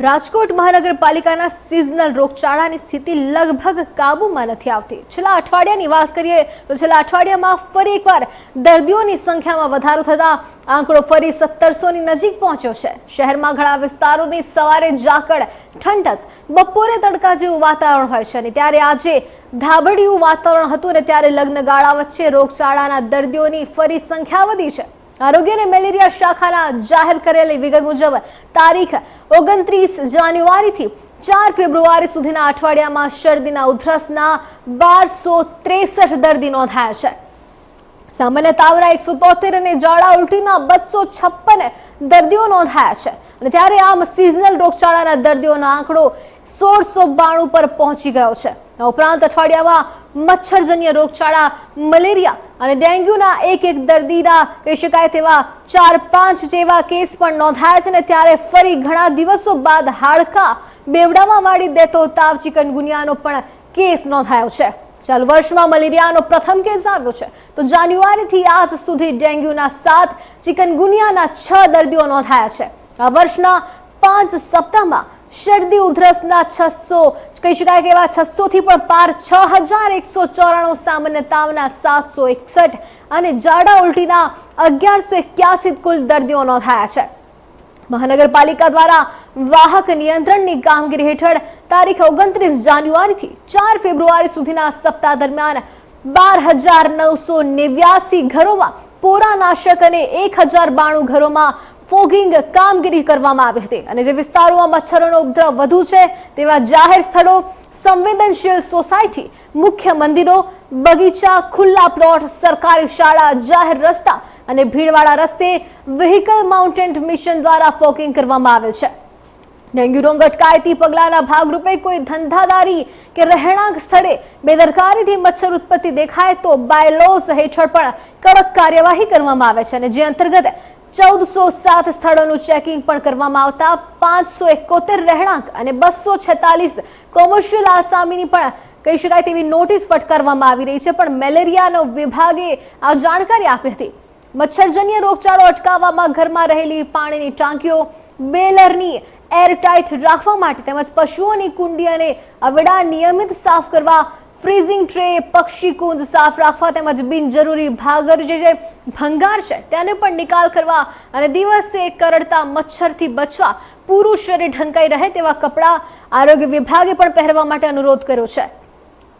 રાજકોટ મહાનગરપાલિકાના સિઝનલ રોગચાળાની સ્થિતિ લગભગ કાબૂમાં નથી આવતી. છેલ્લા અઠવાડિયાની વાત કરીએ તો છેલ્લા અઠવાડિયામાં ફરી એકવાર દર્દીઓની સંખ્યામાં વધારો થતા આંકડો ફરી સત્તરસોની નજીક પહોંચ્યો છે. શહેરમાં ઘણા વિસ્તારોની સવારે ઝાકળ, ઠંડક, બપોરે તડકા જેવું વાતાવરણ હોય છે અને ત્યારે આજે ધાબડિયું વાતાવરણ હતું ને ત્યારે લગ્નગાળા વચ્ચે રોગચાળાના દર્દીઓની ફરી સંખ્યા વધી છે. આરોગ્ય અને મેલેરિયા શાખાના જાહેર કરેલી વિગત મુજબ તારીખ ઓગણત્રીસ જાન્યુઆરીથી ચાર ફેબ્રુઆરી સુધીના અઠવાડિયામાં શરદીના ઉધરસના બારસો ત્રેસઠ દર્દી નોંધાયા છે. સામાન્ય તાવના એકસો તોતેર અને ઝાડા ઉલટીના બસો છપ્પન દર્દીઓ નોંધાયા છે. અને ત્યારે આમ સિઝનલ રોગચાળાના દર્દીઓનો આંકડો સોળસો બાણું પર પહોંચી ગયો છે. ઉપરાંત અઠવાડિયામાં મચ્છરજન્ય રોગચાળા, મલેરિયા અને ડેન્ગ્યુના એક એક દર્દીના કહી શકાય તેવા ચાર પાંચ જેવા કેસ પણ નોંધાયા છે ને ત્યારે ફરી ઘણા દિવસો બાદ હાડકા બેવડામાં વાળી દેતો તાવ ચિકનગુનિયાનો પણ કેસ નોંધાયો છે. ચાલુ વર્ષમાં મલેરિયાનો પ્રથમ કેસ આવ્યો છે. તો જાન્યુઆરીથી આજ સુધી ડેન્ગ્યુના સાત, ચિકનગુનિયાના છ દર્દીઓ નોંધાયા છે. આ વર્ષના પાંચ સપ્તાહમાં શરદી ઉધરસના છસો, કહી શકાય કે એવા છસો થી પણ પાર છ હજાર એકસો ચોરાણું સામાન્ય તાવના સાતસો એકસઠ અને જાડા ઉલટીના અગિયારસો એક્યાસી કુલ દર્દીઓ નોંધાયા છે. મહાનગરપાલિકા દ્વારા વાહક નિયંત્રણની કામગીરી હેઠળ તારીખ ઓગણત્રીસ જાન્યુઆરીથી ચાર ફેબ્રુઆરી સુધીના સપ્તાહ દરમિયાન બાર હજાર નવસો નેવ્યાસી ઘરોમાં પોરાનાશક અને એક હજાર બાણું ઘરોમાં ફોગિંગ કામગીરી કરવામાં આવી હતી. અને જે વિસ્તારોમાં મચ્છરોનો ઉપદ્રવ વધુ છે, તેવા જાહેર સ્થળો, સંવેદનશીલ સોસાયટી, મુખ્ય મંદિરો, બગીચા, ખુલ્લા પ્લોટ, સરકારી શાળા, જાહેર રસ્તા અને ભીડવાળા રસ્તે વ્હીકલ માઉન્ટેન મિશન દ્વારા ફોગિંગ કરવામાં આવે છે. ડેન્ગ્યુ રોગ અટકાયતી પગલાના ભાગરૂપે કોઈ ધંધાદારી કે રહેણાંક સ્થળે બેદરકારીથી મચ્છર ઉત્પત્તિ દેખાય તો બાયલોઝ હેઠળ પણ કડક કાર્યવાહી કરવામાં આવે છે અને જે અંતર્ગત ચૌદસો સાત સ્થળોનું ચેકિંગ પણ કરવામાં આવતા પાંચસો એકોતેર રહેણાંક અને બસો છેતાલીસ કોમર્શિયલ આસામીની પણ કહી શકાય તેવી નોટિસ ફટકારવામાં આવી રહી છે. પણ મેલેરિયાનો વિભાગે આ જાણકારી આપી હતી. મચ્છરજન્ય રોગચાળો અટકાવવામાં ઘરમાં રહેલી પાણીની ટાંકીઓ બેલરની એરટાઇટ રાખવા માટે તેમજ પશુઓની કુંડી અને અવેડા નિયમિત સાફ કરવા ફ્રીઝિંગ ટ્રે પક્ષી કુંજ સાફ રાખવા તેમજ બિનજરૂરી ભાગર જે જે ભંગાર છે તેને પણ નિકાલ કરવા અને દિવસે કરડતા મચ્છરથી બચવા પૂરું શરીર ઢંકાઈ રહે તેવા કપડાં આરોગ્ય વિભાગે પણ પહેરવા માટે અનુરોધ કર્યો છે.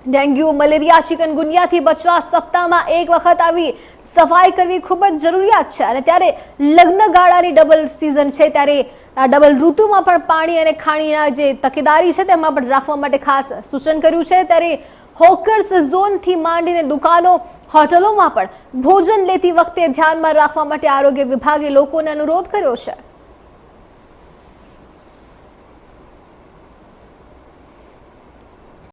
ડેન્ગ્યુ, મલેરિયા ચિકનગુનિયાથી બચવા સપ્તાહમાં એક વખત આવી સફાઈ કરવી ખૂબ જ જરૂરિયાત છે. અને ત્યારે લગ્ન ગાળાની ડબલ સિઝન છે. ત્યારે આ ડબલ ઋતુમાં પણ પાણી અને ખાણીના જે તકેદારી છે તેમાં પણ રાખવા માટે ખાસ સૂચન કર્યું છે. ત્યારે હોકર્સ ઝોનથી માંડીને દુકાનો, હોટલોમાં પણ ભોજન લેતી વખતે ધ્યાનમાં રાખવા માટે આરોગ્ય વિભાગે લોકોને અનુરોધ કર્યો છે.